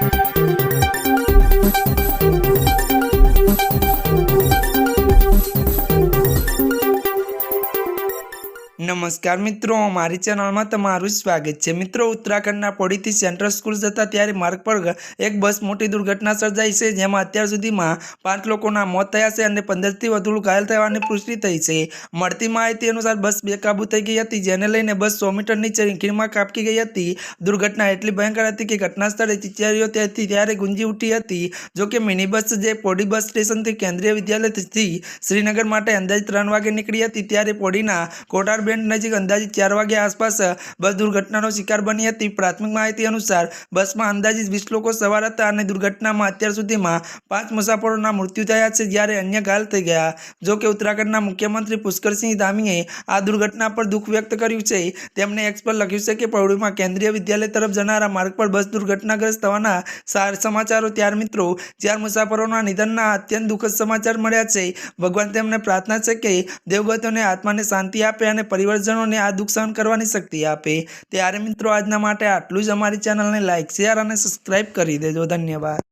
Thank you. નમસ્કાર મિત્રો, મારી ચેનલમાં તમારું સ્વાગત છે. મિત્રો, ઉત્તરાખંડના પોડીથી સેન્ટ્રલ સ્કૂલ જતા ત્યારે માર્ગ પર એક બસ મોટી દુર્ઘટના સર્જાઈ છે, જેમાં અત્યાર સુધીમાં પાંચ લોકોના મોત થયા છે અને પંદરથી વધુ ઘાયલ થવાની પુષ્ટિ થઈ છે. મળતી માહિતી અનુસાર બસ બેકાબુ થઈ ગઈ હતી, જેને લઈને બસ સો મીટર નીચે ખીણમાં કાપકી ગઈ હતી. દુર્ઘટના એટલી ભયંકર હતી કે ઘટના સ્થળે ચિચિયારીઓ ત્યાંથી ત્યારે ગુંજી ઉઠી હતી. જો કે મિની બસ જે પોડી બસ સ્ટેશનથી કેન્દ્રીય વિદ્યાલયથી શ્રીનગર માટે અંદાજે ત્રણ વાગે નીકળી હતી, ત્યારે પોડીના કોટાર બેન્ડ નજીક અંદાજિત ચાર વાગ્યા આસપાસ બસ દુર્ઘટનાનો શિકાર બની હતી. પ્રાથમિક માહિતી અનુસાર, બસમાં અંદાજિત વીસ લોકો સવાર હતા અને દુર્ઘટનામાં અત્યાર સુધીમાં પાંચ મુસાફરોના મૃત્યુ થયા છે જ્યારે અન્ય ઘાયલ થઈ ગયા. જો કે ઉત્તરાખંડના મુખ્યમંત્રી પુષ્કરસિંહ ધામીએ આ દુર્ઘટના પર દુઃખ વ્યક્ત કર્યું છે. તેમણે એક્સ પર લખ્યું છે કે પૌડીમાં કેન્દ્રીય વિદ્યાલય તરફ જનારા માર્ગ પર બસ દુર્ઘટનાગ્રસ્ત થવાના સમાચારો ત્યાર મિત્રો, ચાર મુસાફરોના નિધનના અત્યંત દુઃખદ સમાચાર મળ્યા છે. ભગવાન તેમને પ્રાર્થના છે કે દેવગતોને આત્માને શાંતિ આપે અને પરિવારજનોને આ દુઃખ સહન કરવાની શક્તિ આપે. ત્યારે મિત્રો, આજના માટે આટલું જ. અમારી ચેનલને લાઇક શેર અને સબસ્ક્રાઇબ કરી દેજો. ધન્યવાદ.